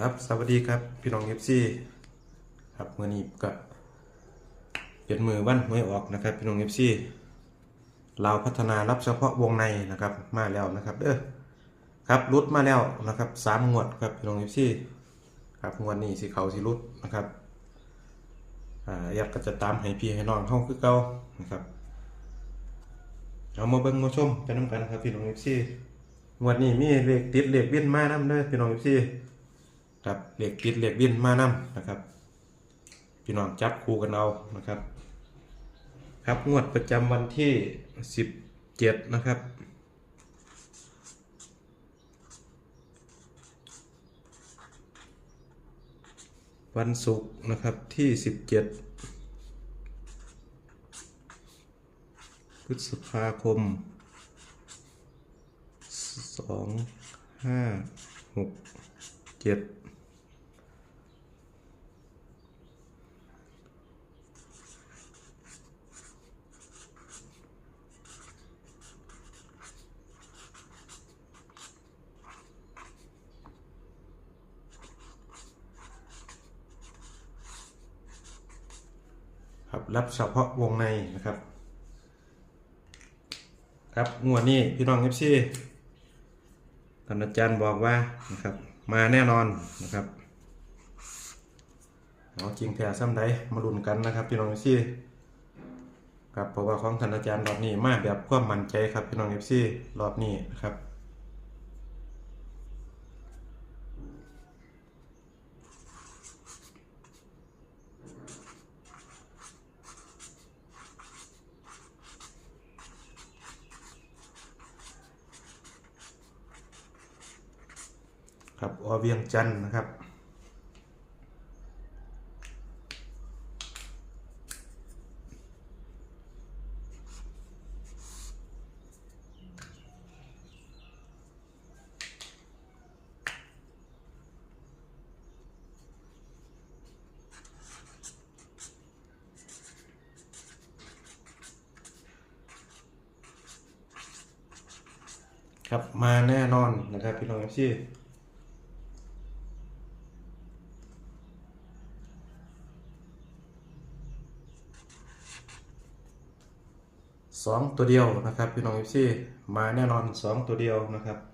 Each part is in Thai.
ครับสวัสดีครับพี่น้องเอฟซีครับเมื่อนี้ก็เป็นมือวันหวยออกนะครับ พี่น้องเอฟซีเราพัฒนารับเฉพาะวงในนะครับมาแล้วนะครับเด้อครับรุดมาแล้วนะครับสามงวดครับพี่น้องเอฟซีครับงวดนี้สิเขาสิรุดนะครับอ่าอยากก็จะตามให้พี่ให้น้องเข้าคือเก่านะครับเอามาเบิ่งมาชมไปน้ำกันครับพี่น้องเอฟซีงวดนี้มีเลขติดเลขบินมานํเด้อพี่น้องเอฟซี ครับเหล็กติดเหล็กวินมานํนะครับ พี่น้องจับคู่กันเอานะครับ ครับงวดประจำวันที่ 17 นะครับวันศุกร์นะครับที่ 17 พฤษภาคม 2 ครับรับเฉพาะวงในนะครับ ครับงวดนี้พี่น้องเอฟซีท่านอาจารย์บอกว่านะครับมาแน่นอนนะครับเอาจริงแท้ซ้ำใดมาลุ้นกันนะครับพี่น้องเอฟซีครับเพราะว่าของท่านอาจารย์รอบนี้มาแบบความมั่นใจครับพี่น้องเอฟซีรอบนี้นะครับ ครับอเวียงจันทน์นะครับ ครับมาแน่นอนนะครับพี่น้องเอฟซี สองตัวเดียวนะครับพี่น้องเอฟซีมาแน่นอนสองตัวเดียวนะครับ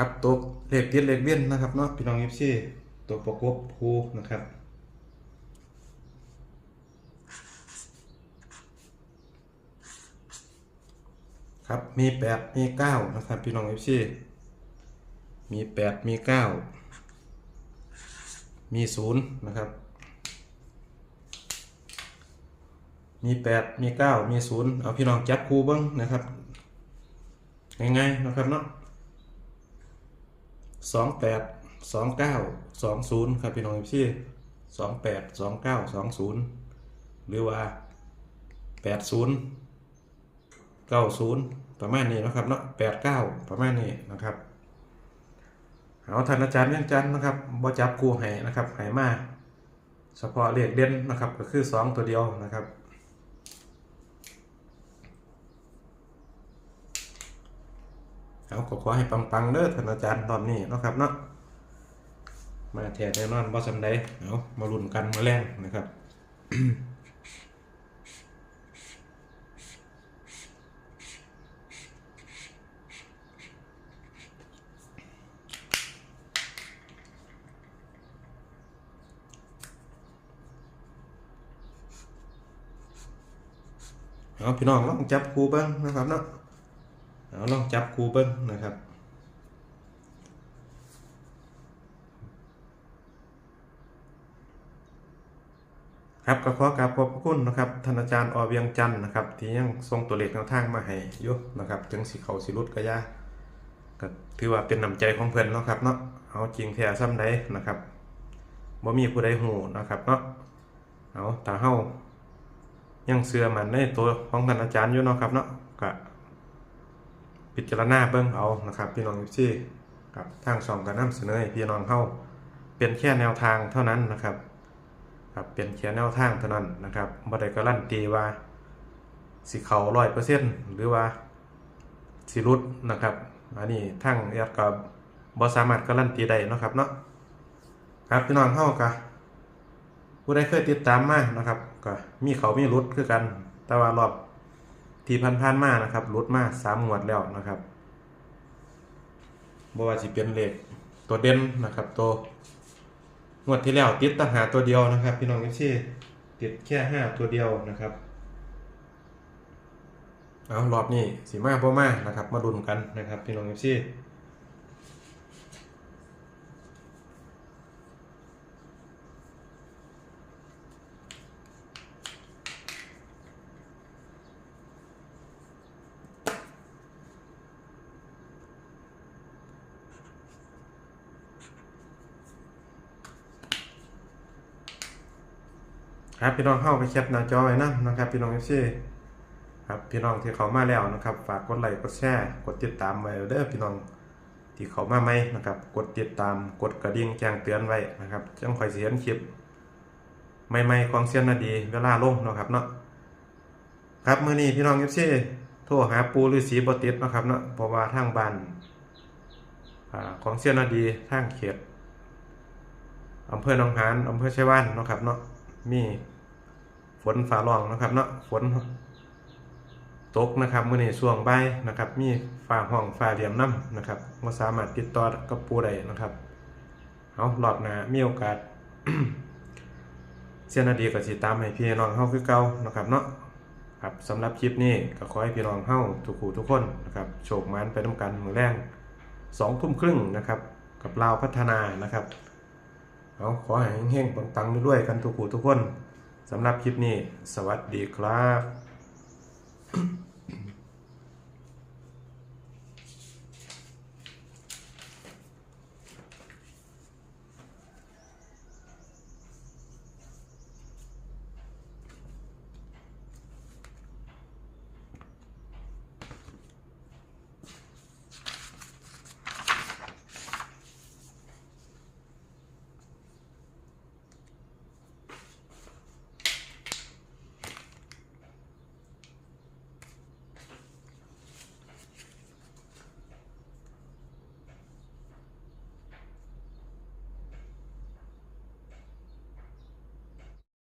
ครับตัวเลขติดเลขเวียนนะครับเนาะพี่น้องเอฟซีตัวประกบคูนะครับครับมีแปดมีเก้านะครับพี่น้องเอฟซีมีแปดมีเก้ามีศูนย์นะครับ มีแปดมีเก้ามีศูนย์เอาพี่น้องจับคูบิ้งนะครับง่ายๆนะครับเนาะ สองแปดสองเก้าสองศูนย์ครับพี่น้องพี่สองแปดสองเก้าสองศูนย์หรือว่าแปดศูนย์เก้าศูนย์ประมาณนี้นะครับเนาะแปดเก้าประมาณนี้นะครับเอาท่านอาจารย์เลี้ยงจันทร์นะครับบ่จับกูให้นะครับให้มาเฉพาะเลขเด่นนะครับก็คือสองตัวเดียวนะครับ เอาขอให้ปังๆเด้อท่านอาจารย์ตอนนี้นะครับเนาะมาแท้แน่นอนบ่สำใดเอามาลุ้นกันมาแรงนะครับเอาพี่น้องลองจับครูบิ้งนะครับเนาะ เอาลองจับคูเบิ้งนะครับครับก็ขอกราบขอบพระคุณนะครับท่านอาจารย์อเวียงจันทร์นะครับ ที่ยังส่งตัวเลขแนวทางมาให้ยู่นะครับถึงสิเขาสิรุดก็ยาก็ถือว่าเป็นน้ำใจของเพิ่อนเนาะครับเนาะเอาจริงแท้ซ้ำใดนะครับบ่มีผู้ใดฮู้นะครับเนาะเอาถ้าเฮายังเชื่อมันในตัวของท่านอาจารย์อยู่เนาะครับเนาะก็ พิจารณาเบิ่งเอานะครับพี่น้องที่กับทางช่องก็นำเสนอพี่น้องเฮาเป็นแค่แนวทางเท่านั้นนะครับครับเป็นแค่แนวทางเท่านั้นนะครับบ่ได้การันตีว่าสิเข้า100%หรือว่าสิรุดนะครับอันนี้ทั้งแอดกับบอสามารถการันตีได้นะครับเนาะครับพี่น้องเฮากะผู้ใดเคยติดตามมานะครับก็มีเขามีรุดคือกัน แต่ว่ารอบ ที่พันๆมานะครับลดมากสามงวดแล้วนะครับบว่าจะเป็นเลขตัวเด่นนะครับ ตัวงวดที่แล้วติดตั้งหาตัวเดียวนะครับ พี่น้องเอฟซีติดแค่ห้าตัวเดียวนะครับเอารอบนี้สีมาบ่มานะครับ มาดุนกันนะครับ พี่น้องเอฟซี ครับพี่น้องเข้าไปแคปหน้าจอไว้นะนะครับพี่น้องเอฟซีครับพี่น้องที่เขามาแล้วนะครับ ฝากกดไลค์กดแชร์กดติดตามไว้เด้อพี่น้องที่เขามาใหม่นะครับ กดติดตามกดกระดิ่งแจ้งเตือนไว้นะครับจังคอยเสิเห็นคลิปใหม่ๆของเซียนนาดีเวลาลงนะครับเนาะครับมื้อนี้พี่น้อง FC โทรหาปูฤาษีบ่ติดนะครับเนาะเพราะว่าทางบ้านของเซียนนาดีทางเขตอำเภอหนองหานอำเภอชัยวานนะครับเนาะ มีฝนฟ้าร้องนะครับเนาะฝนตกนะครับเมื่อในช่วงบ่ายนะครับ มีฟ้าห้องฟ้าเหลี่ยมน้ำนะครับว่าสามารถติดต่อกับปูได้นะครับเอาหลอดหนามีโอกาสเสียนาดีก็สิตามให้พี่น้องเฮาคือเก่านะครับเนาะครับสำหรับคลิปนี้ก็ขอให้พี่น้องเฮาทุกคู่ทุกคนนะครับโชคมันไปน้ำกันมือแรงสองทุ่มครึ่งนะครับ กับลาพัฒนานะครับ เอาขอให้เฮงๆปังๆด้วยๆกันทุกคู่ทุกคนสำหรับคลิปนี้ สวัสดีครับ